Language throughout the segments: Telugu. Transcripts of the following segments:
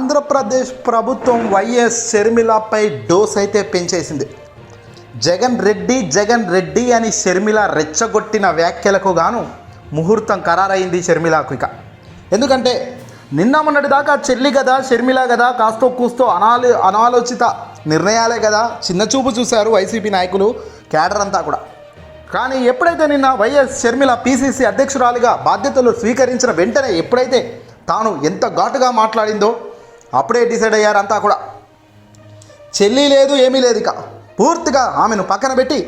ఆంధ్రప్రదేశ్ ప్రభుత్వం వైఎస్ షర్మిలపై డోస్ అయితే పెంచేసింది. జగన్ రెడ్డి జగన్ రెడ్డి అని షర్మిల రెచ్చగొట్టిన వ్యాఖ్యలకు గాను ముహూర్తం ఖరారైంది షర్మిలకు ఇక. ఎందుకంటే నిన్న మొన్నటి దాకా చెల్లి కదా షర్మిల కదా కాస్తో కూస్తో అనాలి అనాలోచిత నిర్ణయాలే కదా చిన్న చూపు చూశారు వైసీపీ నాయకులు క్యాడర్ అంతా కూడా. కానీ ఎప్పుడైతే నిన్న వైఎస్ షర్మిల పీసీసీ అధ్యక్షురాలిగా బాధ్యతలు స్వీకరించిన వెంటనే ఎప్పుడైతే తాను ఎంత ఘాటుగా మాట్లాడిందో అప్పుడే డిసైడ్ అయ్యారంతా కూడా. చెల్లి లేదు ఏమీ లేదు ఇక. పూర్తిగా ఆమెను పక్కన పెట్టి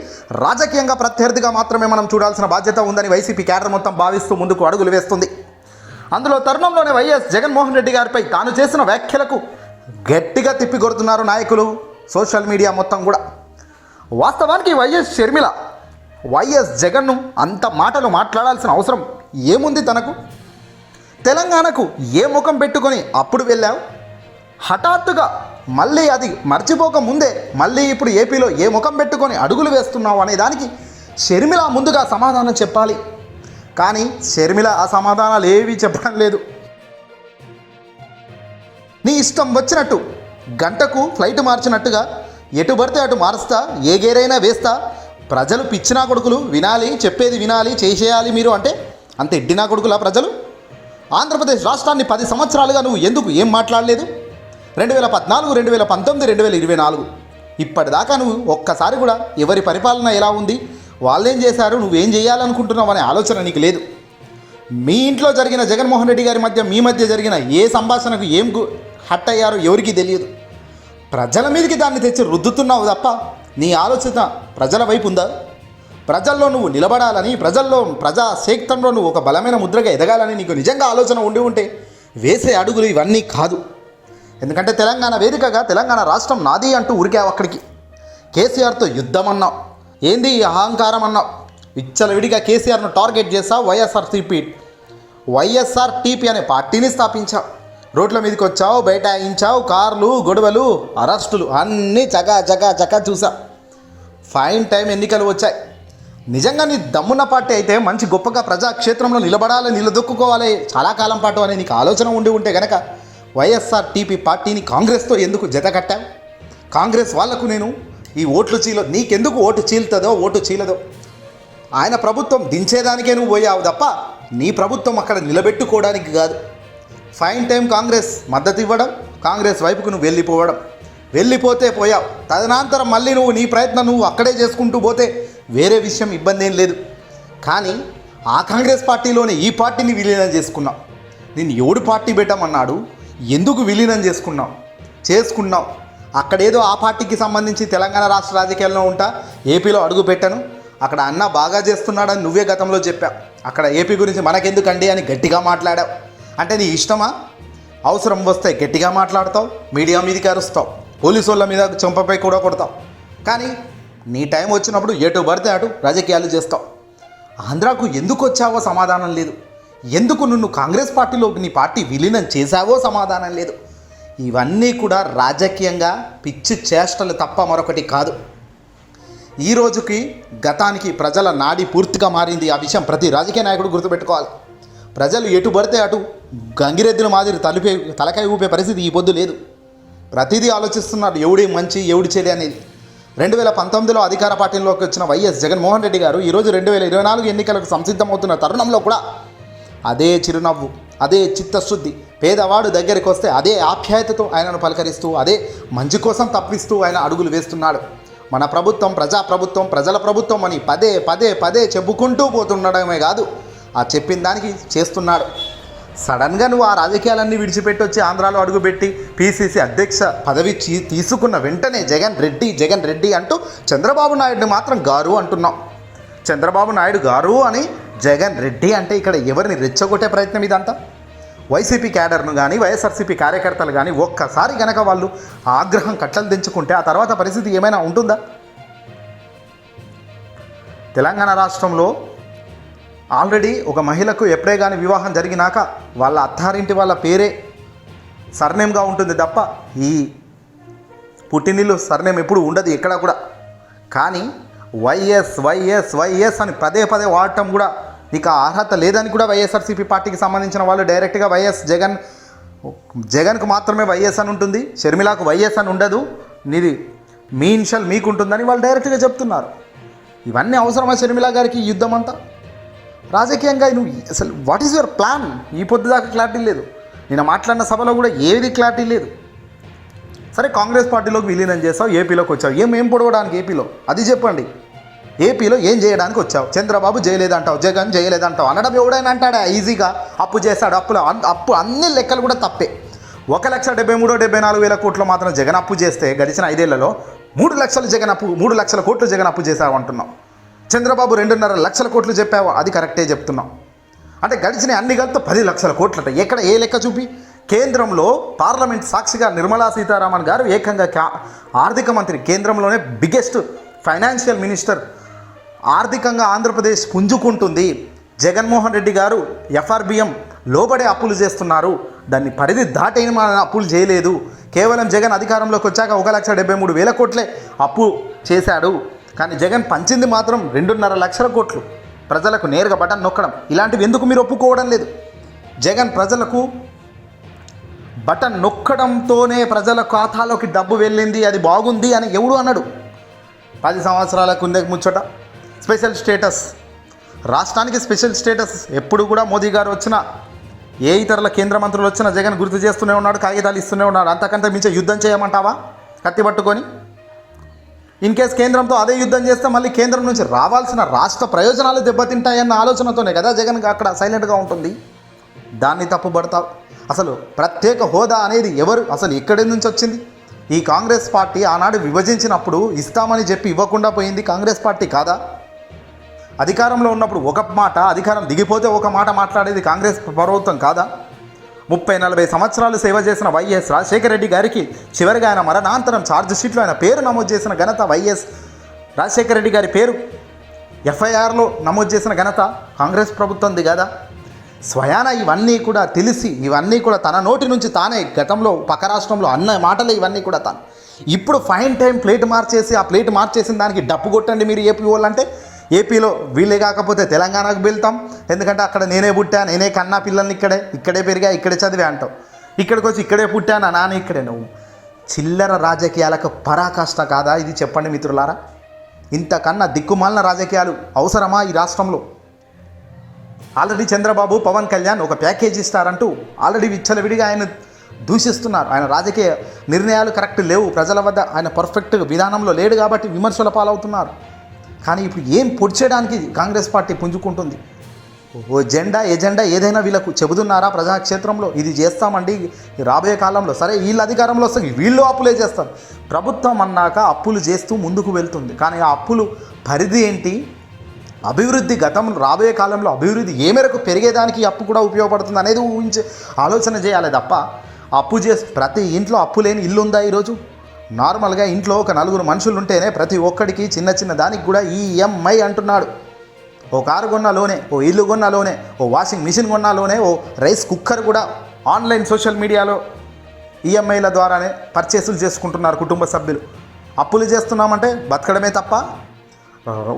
రాజకీయంగా ప్రత్యర్థిగా మాత్రమే మనం చూడాల్సిన బాధ్యత ఉందని వైసీపీ క్యాడర్ మొత్తం భావిస్తూ ముందుకు అడుగులు వేస్తుంది. అందులో తరుణంలోనే వైఎస్ జగన్మోహన్ రెడ్డి గారిపై తాను చేసిన వ్యాఖ్యలకు గట్టిగా తిప్పికొడుతున్నారు నాయకులు సోషల్ మీడియా మొత్తం కూడా. వాస్తవానికి వైఎస్ షర్మిల వైఎస్ జగన్ను అంత మాటలు మాట్లాడాల్సిన అవసరం ఏముంది తనకు? తెలంగాణకు ఏ ముఖం పెట్టుకొని అప్పుడు వెళ్ళావు? హఠాత్తుగా మళ్ళీ అది మర్చిపోక ముందే మళ్ళీ ఇప్పుడు ఏపీలో ఏ ముఖం పెట్టుకొని అడుగులు వేస్తున్నావు అనే దానికి షర్మిల ముందుగా సమాధానం చెప్పాలి. కానీ షర్మిల ఆ సమాధానాలు ఏవి చెప్పడం లేదు. నీ ఇష్టం వచ్చినట్టు గంటకు ఫ్లైట్ మార్చినట్టుగా ఎటు పడితే అటు మారుస్తా ఏ గేరైనా వేస్తా ప్రజలు పిచ్చినా కొడుకులు వినాలి చెప్పేది వినాలి చేసేయాలి మీరు అంటే అంత ఎడ్డినా కొడుకులా ప్రజలు? ఆంధ్రప్రదేశ్ రాష్ట్రాన్ని పది సంవత్సరాలుగా నువ్వు ఎందుకు ఏం మాట్లాడలేదు? రెండు వేల పద్నాలుగు రెండు వేల పంతొమ్మిది రెండు వేల ఇరవై నాలుగు. ఇప్పటిదాకా నువ్వు ఒక్కసారి కూడా ఎవరి పరిపాలన ఎలా ఉంది వాళ్ళేం చేశారు నువ్వేం చేయాలనుకుంటున్నావు అనే ఆలోచన నీకు లేదు. మీ ఇంట్లో జరిగిన జగన్మోహన్ రెడ్డి గారి మధ్య మీ మధ్య జరిగిన ఏ సంభాషణకు ఏం గు- హట్ అయ్యారో ఎవరికీ తెలియదు. ప్రజల మీదకి దాన్ని తెచ్చి రుద్దుతున్నావు తప్ప నీ ఆలోచన ప్రజల వైపు ఉందా? ప్రజల్లో నువ్వు నిలబడాలని ప్రజల్లో ప్రజా సేక్తంలో నువ్వు ఒక బలమైన ముద్రగా ఎదగాలని నీకు నిజంగా ఆలోచన ఉండి ఉంటే వేసే అడుగులు ఇవన్నీ కాదు. ఎందుకంటే తెలంగాణ వేదికగా తెలంగాణ రాష్ట్రం నాది అంటూ ఉరికావు అక్కడికి. కేసీఆర్తో యుద్ధం అన్నావు ఏంది ఈ అహంకారం అన్నావు విచ్చలవిడిగా కేసీఆర్ను టార్గెట్ చేసావు వైఎస్ఆర్ టీపీ వైఎస్ఆర్ టీపీ అనే పార్టీని స్థాపించావు. రోడ్ల మీదకి వచ్చావు బైఠాయించావు కార్లు గొడవలు అరెస్టులు అన్నీ చగా జగా జగా చూసా ఫైన్ టైం ఎన్నికలు వచ్చాయి. నిజంగా నీ దమ్మున్న పార్టీ అయితే మంచి గొప్పగా ప్రజాక్షేత్రంలో నిలబడాలి నిలదొక్కుకోవాలి. చాలా కాలం పాటు అనే నీకు ఆలోచన ఉండి ఉంటే కనుక వైఎస్ఆర్ టీపీ పార్టీని కాంగ్రెస్తో ఎందుకు జతకట్టావు కాంగ్రెస్ వాళ్ళకు నేను ఈ ఓట్లు చీల నీకెందుకు ఓటు చీలుతుందో ఓటు చీలదో? ఆయన ప్రభుత్వం దించేదానికే నువ్వు పోయావు తప్ప నీ ప్రభుత్వం అక్కడ నిలబెట్టుకోవడానికి కాదు. ఫైన్ టైం కాంగ్రెస్ మద్దతు ఇవ్వడం కాంగ్రెస్ వైపుకు నువ్వు వెళ్ళిపోవడం. వెళ్ళిపోతే పోయావు. తదనంతరం మళ్ళీ నువ్వు నీ ప్రయత్నం నువ్వు అక్కడే చేసుకుంటూ పోతే వేరే విషయం ఇబ్బంది ఏం లేదు. కానీ ఆ కాంగ్రెస్ పార్టీలోనే ఈ పార్టీని విలీనం చేసుకున్నావు. నేను ఎవడు పార్టీ పెట్టమన్నాడు? ఎందుకు విలీనం చేసుకున్నావు? చేసుకున్నావు. అక్కడేదో ఆ పార్టీకి సంబంధించి తెలంగాణ రాష్ట్ర రాజకీయాల్లో ఉంటా ఏపీలో అడుగు పెట్టాను. అక్కడ అన్న బాగా చేస్తున్నాడని నువ్వే గతంలో చెప్పావు. అక్కడ ఏపీ గురించి మనకెందుకండి అని గట్టిగా మాట్లాడావు. అంటే నీ ఇష్టమా? అవసరం వస్తే గట్టిగా మాట్లాడతావు మీడియా మీదకి అరుస్తావు పోలీసు వాళ్ళ మీద చెంపపై కూడా కొడతావు. కానీ నీ టైం వచ్చినప్పుడు ఎటు పడితే అటు రాజకీయాలు చేస్తావు. ఆంధ్రాకు ఎందుకు వచ్చావో సమాధానం లేదు. ఎందుకు నిన్ను కాంగ్రెస్ పార్టీలోకి నీ పార్టీ విలీనం చేశావో సమాధానం లేదు. ఇవన్నీ కూడా రాజకీయంగా పిచ్చి చేష్టలు తప్ప మరొకటి కాదు. ఈ రోజుకి గతానికి ప్రజల నాడి పూర్తిగా మారింది ఆ విషయం ప్రతి రాజకీయ నాయకుడు గుర్తుపెట్టుకోవాలి. ప్రజలు ఎటు పడితే అటు గంగిరెద్దుల మాదిరి తలిపే తలకాయ ఊపే పరిస్థితి ఈ పొద్దు లేదు. ప్రతిదీ ఆలోచిస్తున్నారు ఎవడి మంచి ఎవడి చెడు అనేది. రెండు వేల పంతొమ్మిదిలో అధికార పార్టీలోకి వచ్చిన వైఎస్ జగన్మోహన్ రెడ్డి గారు ఈరోజు రెండు వేల ఇరవై నాలుగు ఎన్నికలకు సంసిద్ధమవుతున్న తరుణంలో కూడా అదే చిరునవ్వు అదే చిత్తశుద్ధి. పేదవాడు దగ్గరికి వస్తే అదే ఆప్యాయతతో ఆయనను పలకరిస్తూ అదే మంచి కోసం తప్పిస్తూ ఆయన అడుగులు వేస్తున్నాడు. మన ప్రభుత్వం ప్రజా ప్రభుత్వం ప్రజల ప్రభుత్వం అని పదే పదే పదే చెప్పుకుంటూ పోతుండడమే కాదు ఆ చెప్పిన దానికి చేస్తున్నాడు. సడన్గా నువ్వు ఆ రాజకీయాలన్నీ విడిచిపెట్టి వచ్చి ఆంధ్రాలో అడుగుపెట్టి పీసీసీ అధ్యక్ష పదవి తీసుకున్న వెంటనే జగన్ రెడ్డి జగన్ రెడ్డి అంటూ చంద్రబాబు నాయుడిని మాత్రం గారు అంటున్నాం. చంద్రబాబు నాయుడు గారు అని జగన్ రెడ్డి అంటే ఇక్కడ ఎవరిని రెచ్చగొట్టే ప్రయత్నం ఇదంతా? వైసీపీ క్యాడర్ను కానీ వైఎస్ఆర్సీపీ కార్యకర్తలు కానీ ఒక్కసారి గనక వాళ్ళు ఆగ్రహం కట్టలు తెంచుకుంటే ఆ తర్వాత పరిస్థితి ఏమైనా ఉంటుందా? తెలంగాణ రాష్ట్రంలో ఆల్రెడీ ఒక మహిళకు ఎప్పుడే కానీ వివాహం జరిగినాక వాళ్ళ అత్తారింటి వాళ్ళ పేరే సర్నేమ్గా ఉంటుంది తప్ప ఈ పుట్టినిల్లు సర్నేమ్ ఎప్పుడు ఉండదు ఎక్కడ కూడా. కానీ వైఎస్ వైఎస్ వైఎస్ అని పదే పదే వాడటం కూడా నీకు ఆ అర్హత లేదని కూడా వైఎస్ఆర్సీపీ పార్టీకి సంబంధించిన వాళ్ళు డైరెక్ట్గా వైఎస్ జగన్ జగన్కు మాత్రమే వైఎస్ అని ఉంటుంది షర్మిలాకు వైఎస్ అని ఉండదు నీది మీ ఇన్షల్ మీకు ఉంటుందని వాళ్ళు డైరెక్ట్గా చెప్తున్నారు. ఇవన్నీ అవసరమా షర్మిలా గారికి యుద్ధం అంతా రాజకీయంగా నువ్వు అసలు వాట్ ఈస్ యువర్ ప్లాన్ ఈ పొద్దుదాకా క్లారిటీ లేదు. నేను మాట్లాడిన సభలో కూడా ఏది క్లారిటీ లేదు. సరే కాంగ్రెస్ పార్టీలోకి విలీనం చేస్తావు ఏపీలోకి వచ్చావు ఏం ఏం పొడవడానికి ఏపీలో? అది చెప్పండి. ఏపీలో ఏం చేయడానికి వచ్చావు? చంద్రబాబు చేయలేదంటావు జగన్ చేయలేదంటావు అనడం ఎవడైనా అంటాడా? ఈజీగా అప్పు చేస్తాడు అప్పులు అప్పు అన్ని లెక్కలు కూడా తప్పే. ఒక లక్ష డెబ్బై మూడో డెబ్బై నాలుగు వేల కోట్లు మాత్రం జగన్ అప్పు చేస్తే గడిచిన ఐదేళ్ళలో మూడు లక్షలు జగన్ అప్పు మూడు లక్షల కోట్లు జగన్ అప్పు చేశావు అంటున్నాం చంద్రబాబు రెండున్నర లక్షల కోట్లు చెప్పావు అది కరెక్టే చెప్తున్నాం అంటే గడిచిన అన్ని కలిపితే పది లక్షల కోట్లట ఎక్కడ ఏ లెక్క చూపి? కేంద్రంలో పార్లమెంట్ సాక్షిగా నిర్మలా సీతారామన్ గారు ఏకంగా ఆర్థిక మంత్రి కేంద్రంలోనే బిగ్గెస్ట్ ఫైనాన్షియల్ మినిస్టర్ ఆర్థికంగా ఆంధ్రప్రదేశ్ పుంజుకుంటుంది. జగన్మోహన్ రెడ్డి గారు ఎఫ్ఆర్బిఎం లోబడే అప్పులు చేస్తున్నారు. దాన్ని పరిధి దాటైన మన అప్పులు చేయలేదు. కేవలం జగన్ అధికారంలోకి వచ్చాక ఒక లక్ష డెబ్బై మూడు వేల కోట్లే అప్పు చేశాడు. కానీ జగన్ పంచింది మాత్రం రెండున్నర లక్షల కోట్లు. ప్రజలకు నేరుగా బటన్ నొక్కడం. ఇలాంటివి ఎందుకు మీరు ఒప్పుకోవడం లేదు? జగన్ ప్రజలకు బటన్ నొక్కడంతోనే ప్రజల ఖాతాలోకి డబ్బు వెళ్ళింది అది బాగుంది అని ఎవడు అన్నాడు పది సంవత్సరాలకు ఉండే ముచ్చట. Special status. రాష్ట్రానికి స్పెషల్ స్టేటస్. ఎప్పుడు కూడా మోదీ గారు వచ్చినా ఏ ఇతరుల కేంద్ర మంత్రులు వచ్చినా జగన్ గుర్తు చేస్తూనే ఉన్నాడు కాగితాలు ఇస్తూనే ఉన్నాడు. అంతకంటే మించి యుద్ధం చేయమంటావా? కత్తి పట్టుకొని. ఇన్ కేస్ కేంద్రంతో అదే యుద్ధం చేస్తే మళ్ళీ కేంద్రం నుంచి రావాల్సిన రాష్ట్ర ప్రయోజనాలు దెబ్బతింటాయన్న ఆలోచనతోనే కదా జగన్ అక్కడ సైలెంట్గా ఉంటుంది. దాన్ని తప్పుబడతావు. అసలు ప్రత్యేక హోదా అనేది ఎవరు అసలు ఇక్కడి నుంచి వచ్చింది? ఈ కాంగ్రెస్ పార్టీ ఆనాడు విభజించినప్పుడు ఇస్తామని చెప్పి ఇవ్వకుండా పోయింది కాంగ్రెస్ పార్టీ కాదా? అధికారంలో ఉన్నప్పుడు ఒక మాట అధికారం దిగిపోతే ఒక మాట మాట్లాడేది కాంగ్రెస్ ప్రభుత్వం కాదా? ముప్పై నలభై సంవత్సరాలు సేవ చేసిన వైఎస్ రాజశేఖర రెడ్డి గారికి చివరిగా ఆయన మరణాంతరం ఛార్జ్ షీట్లో ఆయన పేరు నమోదు చేసిన ఘనత వైఎస్ రాజశేఖర రెడ్డి గారి పేరు. ఎఫ్ఐఆర్లో నమోదు చేసిన ఘనత కాంగ్రెస్ ప్రభుత్వంది కదా? స్వయాన ఇవన్నీ కూడా తెలిసి ఇవన్నీ కూడా తన నోటి నుంచి తానే గతంలో పక్క రాష్ట్రంలో అన్న మాటలు ఇవన్నీ కూడా తాను. ఇప్పుడు ఫైన్ టైం ప్లేట్ మార్చేసి ఆ ప్లేట్ మార్చేసిన దానికి డప్పు కొట్టండి మీరు ఏపీ వాళ్ళు అంటే ఏపీలో వీళ్ళే కాకపోతే తెలంగాణకు వెళ్తాం. ఎందుకంటే అక్కడ నేనే పుట్టా నేనే కన్నా పిల్లల్ని ఇక్కడే ఇక్కడే పెరిగా ఇక్కడే చదివా అంటావు. ఇక్కడికి వచ్చి ఇక్కడే పుట్టా నా నాన్న ఇక్కడే నువ్వు? చిల్లర రాజకీయాలకు పరాకాష్ట కాదా ఇది చెప్పండి మిత్రులారా? ఇంతకన్నా దిక్కుమాలిన రాజకీయాలు అవసరమా ఈ రాష్ట్రంలో? ఆల్రెడీ చంద్రబాబు పవన్ కళ్యాణ్ ఒక ప్యాకేజ్ ఇస్తారంటూ ఆల్రెడీ విచ్చలవిడిగా ఆయన దూషిస్తున్నారు. ఆయన రాజకీయ నిర్ణయాలు కరెక్ట్ లేవు. ప్రజల వద్ద ఆయన పర్ఫెక్ట్ విధానంలో లేడు కాబట్టి విమర్శల పాలవుతున్నారు. కానీ ఇప్పుడు ఏం పొడిచేయడానికి కాంగ్రెస్ పార్టీ పుంజుకుంటుంది? ఓ జెండా ఎజెండా ఏదైనా వీళ్ళకు చెబుతున్నారా ప్రజాక్షేత్రంలో? ఇది చేస్తామండి రాబోయే కాలంలో. సరే వీళ్ళు అధికారంలో వస్తే వీళ్ళు అప్పులే చేస్తారు. ప్రభుత్వం అన్నాక అప్పులు చేస్తూ ముందుకు వెళ్తుంది. కానీ ఆ అప్పులు పరిధి ఏంటి? అభివృద్ధి గతంలో రాబోయే కాలంలో అభివృద్ధి ఏ మేరకు పెరిగేదానికి అప్పు కూడా ఉపయోగపడుతుంది అనేది ఊహించే ఆలోచన చేయాలి తప్ప అప్పు చేసి ప్రతి ఇంట్లో అప్పు లేని ఇల్లు ఉందా ఈరోజు? నార్మల్గా ఇంట్లో ఒక నలుగురు మనుషులు ఉంటేనే ప్రతి ఒక్కడికి చిన్న చిన్న దానికి కూడా ఈఎంఐ అంటున్నాడు. ఓ కారు కొన్నా లోనే ఓ ఇల్లు కొన్నా లోనే ఓ వాషింగ్ మిషన్ కొన్నా లోనే ఓ రైస్ కుక్కర్ కూడా ఆన్లైన్ సోషల్ మీడియాలో ఈఎంఐల ద్వారానే పర్చేసులు చేసుకుంటున్నారు కుటుంబ సభ్యులు. అప్పులు చేస్తున్నామంటే బతకడమే తప్ప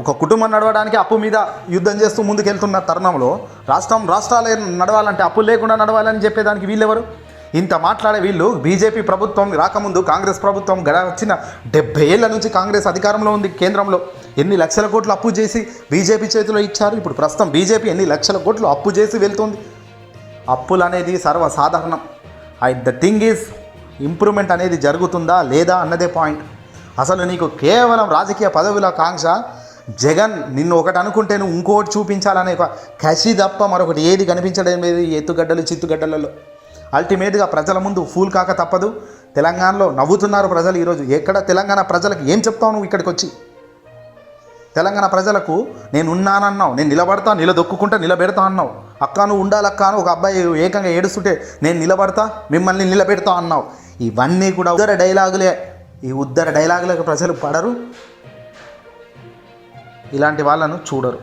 ఒక కుటుంబం నడవడానికి అప్పు మీద యుద్ధం చేస్తూ ముందుకెళ్తున్న తరుణంలో రాష్ట్రం రాష్ట్రాలు నడవాలంటే అప్పులు లేకుండా నడవాలని చెప్పేదానికి వీళ్ళెవరు? ఇంత మాట్లాడే వీళ్ళు బీజేపీ ప్రభుత్వం రాకముందు కాంగ్రెస్ ప్రభుత్వం గడ వచ్చిన డెబ్బై ఏళ్ళ నుంచి కాంగ్రెస్ అధికారంలో ఉంది కేంద్రంలో. ఎన్ని లక్షల కోట్లు అప్పు చేసి బీజేపీ చేతిలో ఇచ్చారు? ఇప్పుడు ప్రస్తుతం బీజేపీ ఎన్ని లక్షల కోట్లు అప్పు చేసి వెళ్తుంది? అప్పులు అనేది సర్వసాధారణం. I the thing is improvement అనేది జరుగుతుందా లేదా అన్నదే పాయింట్ అసలు నీకు కేవలం రాజకీయ పదవుల కాంక్ష? జగన్ నిన్ను ఒకటి అనుకుంటే నువ్వు ఇంకోటి చూపించాలనే ఒక కసి తప్ప మరొకటి ఏది కనిపించడం లేదు ఎత్తుగడ్డలు చిత్తుగడ్డలలో. అల్టిమేట్గా ప్రజల ముందు ఫూల్ కాక తప్పదు. తెలంగాణలో నవ్వుతున్నారు ప్రజలు ఈరోజు. ఎక్కడ తెలంగాణ ప్రజలకు ఏం చెప్తావు నువ్వు ఇక్కడికి వచ్చి తెలంగాణ ప్రజలకు నేను ఉన్నానన్నావు నేను నిలబడతా నిలదొక్కుంటా నిలబెడతా అన్నావు. అక్క నువ్వు ఉండాలక్క అని ఒక అబ్బాయి ఏకంగా ఏడుస్తుంటే నేను నిలబడతా మిమ్మల్ని నిలబెడతా అన్నావు. ఇవన్నీ కూడా ఉద్దర డైలాగులే. ఈ ఉద్దర డైలాగులకు ప్రజలు పడరు. ఇలాంటి వాళ్ళను చూడరు.